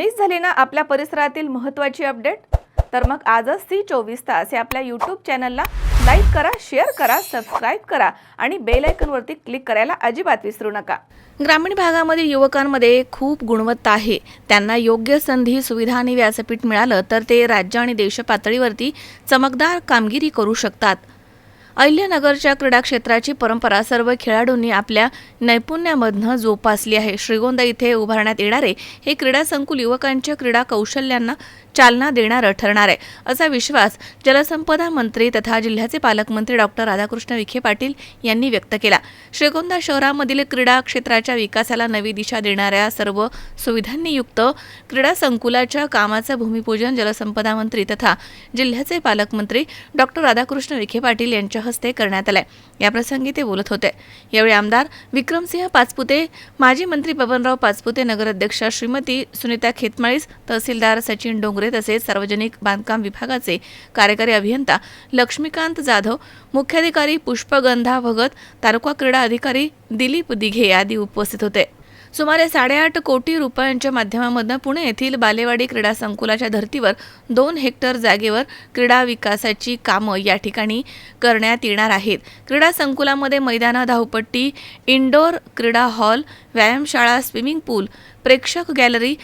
Miss झाली ना आपल्या परिसरातील महत्त्वाची अपडेट तर मग आजच सी चोवीस तास या आपल्या यूट्यूब चॅनलला लाईक करा शेअर करा सबस्क्राईब करा आणि बेल आयकनवरती क्लिक करायला अजिबात विसरू नका. ग्रामीण भागामधील युवकांमध्ये खूप गुणवत्ता आहे. त्यांना योग्य संधी सुविधा आणि व्यासपीठ मिळालं तर ते राज्य आणि देश पातळीवरती चमकदार कामगिरी करू शकतात. अहिल्यानगरच्या क्रीडा क्षेत्राची परंपरा सर्व खेळाडूंनी आपल्या नैपुण्यामधनं जोपासली आहे. श्रीगोंदा इथे उभारण्यात येणारे हे क्रीडा संकुल युवकांच्या क्रीडा कौशल्यांना चालना देणारं ठरणार आहे. असा विश्वास जलसंपदा मंत्री तथा जिल्ह्याचे पालकमंत्री डॉक्टर राधाकृष्ण विखे पाटील यांनी व्यक्त केला. श्रीगोंदा शहरामधील क्रीडा क्षेत्राच्या विकासाला नवी दिशा देणाऱ्या सर्व सुविधांनी युक्त क्रीडा संकुलाच्या कामाचं भूमिपूजन जलसंपदा मंत्री तथा जिल्ह्याचे पालकमंत्री डॉक्टर राधाकृष्ण विखे पाटील यांच्या हस्ते करण्यात आलंय. याप्रसंगी ते बोलत होते. यावेळी आमदार विक्रमसिंह पाचपुते माजी मंत्री बबनराव पाचपुते नगराध्यक्षा श्रीमती सुनीता खेतमाळीस तहसीलदार सचिन डोंगरे तसेच सार्वजनिक बांधकाम विभागाचे कार्यकारी अभियंता लक्ष्मीकांत जाधव मुख्याधिकारी पुष्पगंधा भगत तालुका क्रीडा अधिकारी दिलीप दिघे आदी उपस्थित होते. सुमारे साडेआठ कोटी रुपयांच्या माध्यमामधून पुणे येथील बालेवाडी क्रीडा संकुलाच्या धर्तीवर दोन हेक्टर जागेवर क्रीडा विकासाची कामं या ठिकाणी करण्यात येणार आहेत. क्रीडा संकुलामध्ये मैदानं धावपट्टी इंडोर क्रीडा हॉल व्यायामशाळा स्विमिंग पूल प्रेक्षक गॅलरी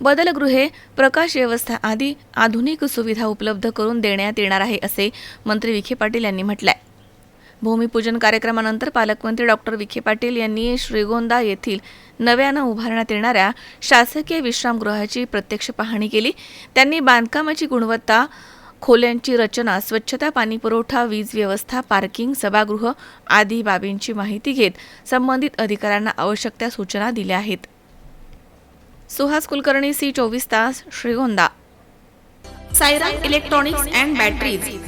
बदलगृहे प्रकाश व्यवस्था आदी आधुनिक सुविधा उपलब्ध करून देण्यात येणार आहे असे मंत्री विखे पाटील यांनी म्हटलंय. भूमिपूजन कार्यक्रमानंतर पालकमंत्री डॉक्टर विखे पाटील यांनी श्रीगोंदा येथील नव्यानं उभारण्यात येणाऱ्या शासकीय विश्रामगृहाची प्रत्यक्ष पाहणी केली. त्यांनी बांधकामाची गुणवत्ता खोल्यांची रचना स्वच्छता पाणीपुरवठा वीज व्यवस्था पार्किंग सभागृह आदी बाबींची माहिती घेत संबंधित अधिकाऱ्यांना आवश्यक त्या सूचना दिल्या आहेत. सुहास कुलकर्णी सी चोवीस तास Shrigonda. Saira electronics and batteries.